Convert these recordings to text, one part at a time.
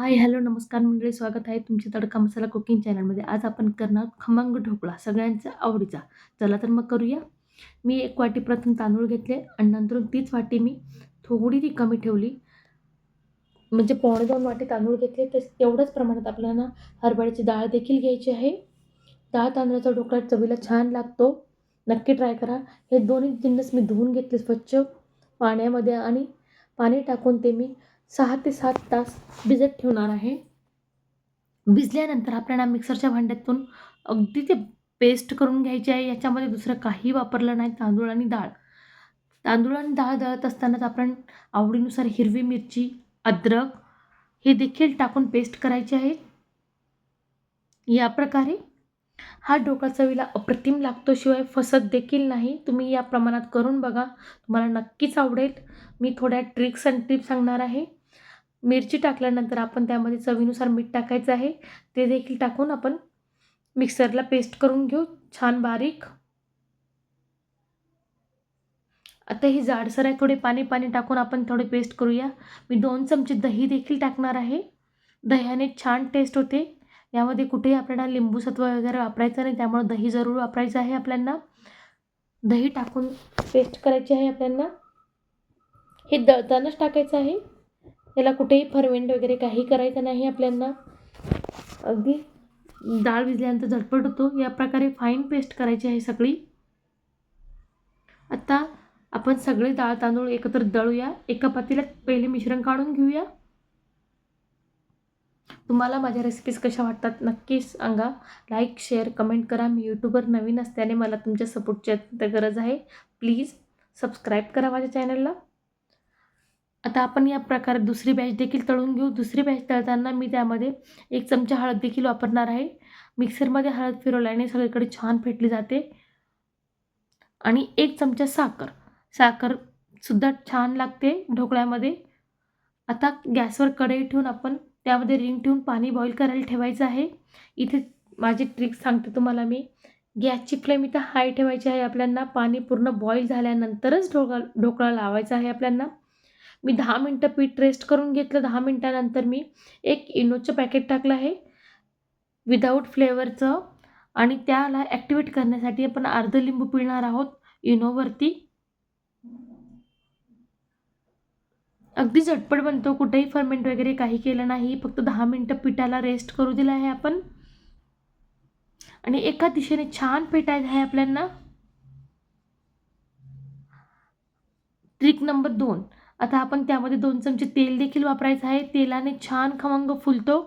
Hi hello नमस्कार मंडळी स्वागत आहे तुमच्या तडका मसाला कुकिंग चॅनलमध्ये. आज आपण करणार खमंग ढोकळा सगळ्यांचा आवडीचा. चला तर मग करूया. मी एक वाटी प्रथम तांदूळ घेतले आणि नंतर तीच वाटी मी थोडी ती कमी ठेवली. म्हणजे पावणे दोन वाटी तांदूळ घेतले. तर तेवढ्याच प्रमाणात आपल्याला हरभऱ्याची डाळ देखील घ्यायची आहे. डाळ तांदळाचा ढोकळा चवीला छान लागतो. नक्की ट्राय करा. हे दोन्ही जिन्नस मी धुवून घेतले स्वच्छ पाण्यामध्ये आणि पाणी टाकून ते मी सहा ते सात तास भिजत ठेवणार आहे. भिजल्यानंतर आपल्याला मिक्सरच्या भांड्यातून अगदी ते पेस्ट करून घ्यायची आहे. याच्यामध्ये दुसरं काही वापरलं नाही. तांदूळ आणि डाळ. तांदूळ आणि डाळ दळत असतानाच आपण आवडीनुसार हिरवी मिरची अद्रक हे देखील टाकून पेस्ट करायचे आहे. या प्रकारे हा ढोकळा चवीला अप्रतिम लागतो. शिवाय फसत देखील नाही. तुम्ही या प्रमाणात करून बघा. तुम्हाला नक्कीच आवडेल. मी थोड्या ट्रिक्स अँड टिप्स सांगणार आहे. मिरची टाकल्यानंतर आपण त्यामध्ये चवीनुसार मीठ टाकायचं आहे. ते देखील टाकून आपण मिक्सरला पेस्ट करून घेऊ. छान बारीक. आता ही जाडसर आहे. थोडे पाणी पाणी टाकून आपण थोडे पेस्ट करूया. मी दोन चमचे दही देखील टाकणार आहे. दह्याने छान टेस्ट होते. यामध्ये कुठेही आपल्याला लिंबूसत्व वगैरे वापरायचं नाही. त्यामुळे दही जरूर वापरायचं आहे आपल्यांना. दही टाकून पेस्ट करायची आहे आपल्यांना. हे दळतानाच टाकायचं आहे. याला कुठेही फर्मेंट वगैरे काही करायचं नाही आपल्याला अगदी डाळ भिजल्यानंतर झटपट होतो. या प्रकारे फाईन पेस्ट करायची आहे सगळी. आता आपण सगळे डाळ तांदूळ एकत्र दळूया. एका पातीला पहिले मिश्रण काढून घेऊया. तुम्हाला माझ्या रेसिपीज कशा वाटतात नक्कीच सांगा. लाईक शेअर कमेंट करा. मी यूट्यूबवर नवीन असल्याने मला तुमच्या सपोर्टची गरज आहे. प्लीज सबस्क्राईब करा माझ्या चॅनलला आता आपण या प्रकारे दुसरी बॅच देखील तळून घेऊ. दुसरी बॅच तळताना मी त्यामध्ये एक चमचा हळद देखील वापरणार आहे. मिक्सरमध्ये हळद फिरवल्याने सगळीकडे छान फेटली जाते. आणि एक चमचा साखर. साखरसुद्धा छान लागते ढोकळ्यामध्ये. आता गॅसवर कढई ठेवून आपण त्यामध्ये रिंग ठेवून पाणी बॉईल करायला ठेवायचं आहे. इथे माझी ट्रिक सांगते तुम्हाला मी. गॅसची फ्लेम इथं हाय ठेवायची आहे आपल्याला पाणी पूर्ण बॉईल झाल्यानंतरच ढोकळा ढोकळा लावायचा आहे आपल्यांना. मी दहा मिनटं पीठ रेस्ट करून घेतलं. दहा मिनटानंतर मी एक इनोचं पॅकेट टाकलं आहे. विदाऊट फ्लेवरचं आणि त्याला ॲक्टिवेट करण्यासाठी आपण अर्ध लिंबू पिळणार आहोत इनोवरती. अगदी झटपट बनतो. कुठेही फर्मेंट वगैरे काही केलं नाही. फक्त दहा मिनटं पिठाला रेस्ट करू दिलं आहे आपण. आणि एका दिशेने छान पेटायचं आहे आपल्यांना ट्रिक नंबर दोन. आता आपण त्यामध्ये दोन चमचे तेल देखील वापरायचं आहे. तेलाने छान खमंग फुलतो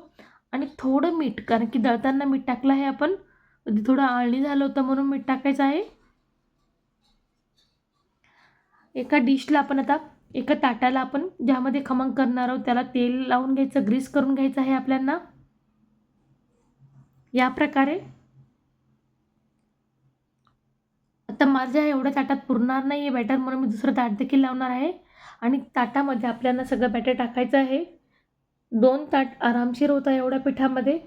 आणि थोडं मीठ कारण की दळताना मीठ टाकलं आहे आपण. थोडं आळणी झालं होतं म्हणून मीठ टाकायचं आहे. एका डिशला आपण आता एका ताटाला आपण ज्यामध्ये खमंग करणार आहोत त्याला तेल लावून घ्यायचं ग्रीस करून घ्यायचं आहे आपल्यांना. या प्रकारे आता माझ्या एवढ्या ताटात पुरणार नाही आहे बॅटर म्हणून मी दुसरं ताट देखील लावणार आहे. आणि ताटामध्ये आपल्याला सगळं बॅटर टाकायचं आहे. दोन ताट आरामशीर होतं एवढ्या पिठामध्ये.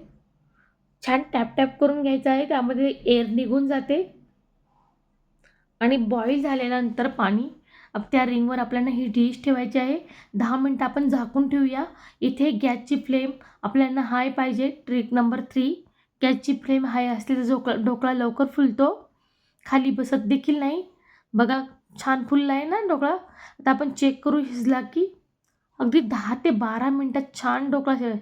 छान टॅप टॅप करून घ्यायचं आहे त्यामध्ये एअर निघून जाते. आणि बॉईल झाल्यानंतर पाणी त्या रिंगवर आपल्याला ही डिश ठेवायची आहे. दहा मिनटं आपण झाकून ठेवूया. इथे गॅसची फ्लेम आपल्याला हाय पाहिजे. ट्रिक नंबर थ्री गॅसची फ्लेम हाय असली तर झोकळा ढोकळा लवकर फुलतो. खाली बसत देखील नाही. बघा छान फुलला आहे ना ढोकळा? आता आपण चेक करू शिजला की अगदी दहा ते बारा मिनटात छान ढोकळा शिज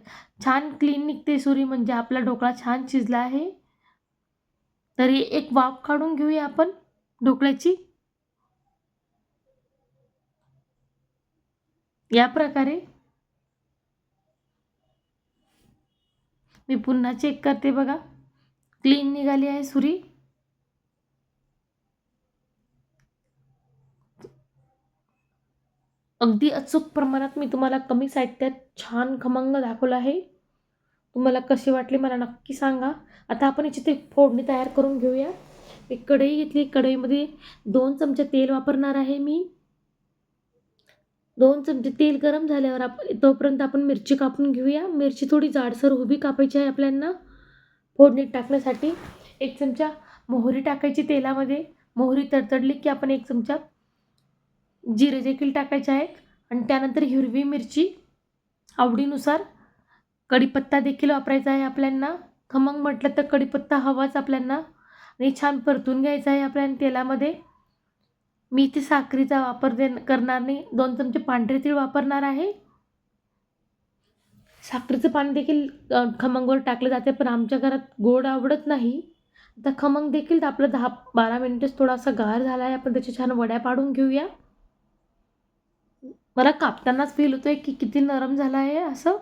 छान क्लीन निघते सुरी म्हणजे आपला ढोकळा छान शिजला आहे. तरी एक वाफ काढून घेऊया आपण ढोकळ्याची. या प्रकारे. मी पुन्हा चेक करते बघा. क्लीन निघाली आहे सुरी. अगदी अचूक प्रमाणात मी तुम्हाला कमी साहित्यात छान खमंग दाखवलं आहे. तुम्हाला कसे वाटले मला नक्की सांगा. आता आपण याची ते फोडणी तयार करून घेऊया. एक कढई घेतली. कढईमध्ये दोन चमचे तेल वापरणार आहे मी. दोन चमचे तेल गरम झाल्यावर आप तोपर्यंत आपण मिरची कापून घेऊया. मिरची थोडी जाडसर उभी कापायची आहे आपल्यांना. फोडणीत टाकण्यासाठी एक चमचा मोहरी टाकायची तेलामध्ये. मोहरी तडतडली की आपण एक चमचा जिरे देखील टाकायचे आहेत. आणि त्यानंतर हिरवी मिरची आवडीनुसार कढीपत्ता देखील वापरायचा आहे आपल्यांना. खमंग म्हटलं तर कढीपत्ता हवाच आपल्यांना. आणि छान परतून घ्यायचा आहे आपल्याला तेलामध्ये. मी इथे साखरीचा वापर दे करणार नाही. दोन चमचे पांढरे तीळ वापरणार आहे. साखरेचं पाणी देखील खमंगवर टाकलं जाते पण आमच्या घरात गोड आवडत नाही. आता खमंग देखील आपलं दहा बारा मिनिटेच थोडासा गार झाला आहे. आपण त्याच्या छान वड्या पाडून घेऊया. मला कापतानाच फील होतो आहे की किती नरम झाला आहे असं.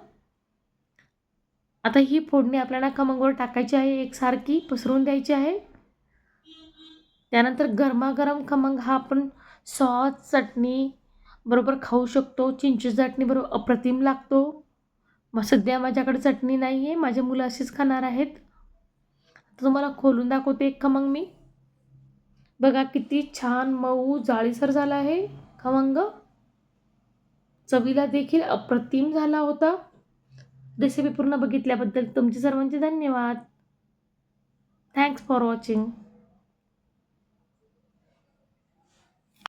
आता ही फोडणी आपल्याला खमंगवर टाकायची आहे एकसारखी पसरून द्यायची आहे. त्यानंतर गरमागरम खमंग हा आपण सॉस चटणी बरोबर खाऊ शकतो चिंचची चटणी बरोबर अप्रतिम लागतो. मग सध्या माझ्याकडे चटणी नाही आहे माझे मुलं अशीच खाणार आहेत. तुम्हाला खोलून दाखवते एक खमंग मी. बघा किती छान मऊ जाळीसर झाला आहे खमंग. चवीला देखील अप्रतिम झाला होता. रेसिपी पूर्ण बघितल्याबद्दल तुमचे सर्वांचे धन्यवाद. Thanks for watching